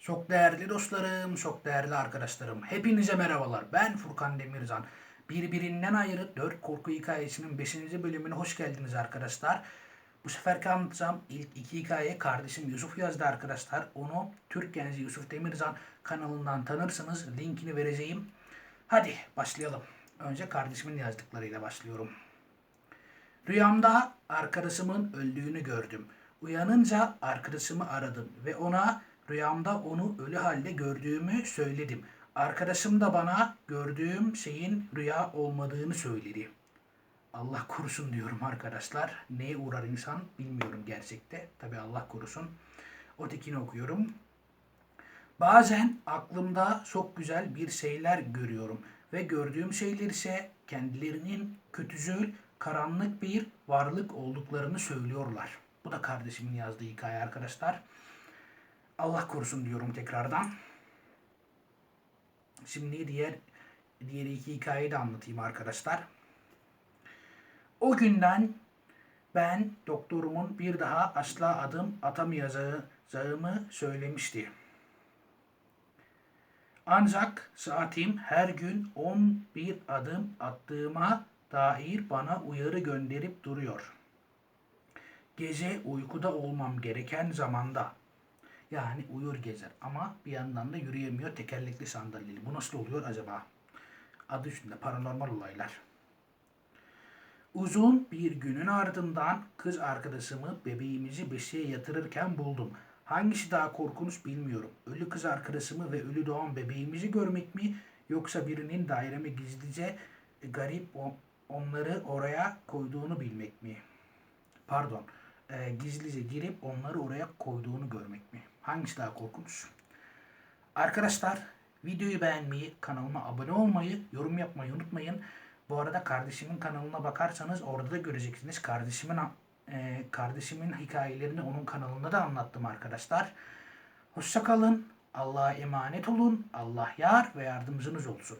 Çok değerli dostlarım, çok değerli arkadaşlarım. Hepinize merhabalar. Ben Furkan Demirzan. Birbirinden ayrı 4 korku hikayesinin 5. bölümüne hoş geldiniz arkadaşlar. Bu seferki anlatacağım ilk iki hikaye kardeşim Yusuf yazdı arkadaşlar. Onu Türk Genci Yusuf Demirzan kanalından tanırsınız. Linkini vereceğim. Hadi başlayalım. Önce kardeşimin yazdıklarıyla başlıyorum. Rüyamda arkadaşımın öldüğünü gördüm. Uyanınca arkadaşımı aradım ve ona rüyamda onu ölü halde gördüğümü söyledim. Arkadaşım da bana gördüğüm şeyin rüya olmadığını söyledi. Allah korusun diyorum arkadaşlar. Neye uğrar insan bilmiyorum gerçekte. Tabi Allah korusun. Ötekini okuyorum. Bazen aklımda çok güzel bir şeyler görüyorum ve gördüğüm şeyler ise kendilerinin kötücül, karanlık bir varlık olduklarını söylüyorlar. Bu da kardeşimin yazdığı hikaye arkadaşlar. Allah korusun diyorum tekrardan. Şimdi diğer diğer iki hikayeyi de anlatayım arkadaşlar. O günden ben doktorumun bir daha asla adım atamayacağımı söylemişti. Ancak saatim her gün 11 adım attığıma dair bana uyarı gönderip duruyor. Gece uykuda olmam gereken zamanda. Yani uyur gezer ama bir yandan da yürüyemiyor tekerlekli sandalyeli. Bu nasıl oluyor acaba? Adı üstünde paranormal olaylar. Uzun bir günün ardından kız arkadaşımı bebeğimizi beşiğe yatırırken buldum. Hangisi daha korkunç bilmiyorum. Ölü kız arkadaşımı ve ölü doğan bebeğimizi görmek mi yoksa birinin daireme gizlice garip onları oraya koyduğunu bilmek mi? Pardon. e, gizlice girip onları oraya koyduğunu görmek mi? Hangisi daha korkunç? Arkadaşlar videoyu beğenmeyi, kanalıma abone olmayı, yorum yapmayı unutmayın. Bu arada kardeşimin kanalına bakarsanız orada da göreceksiniz. Kardeşimin e, kardeşimin hikayelerini onun kanalında da anlattım arkadaşlar. Hoşça kalın. Allah'a emanet olun. Allah yar ve yardımcınız olsun.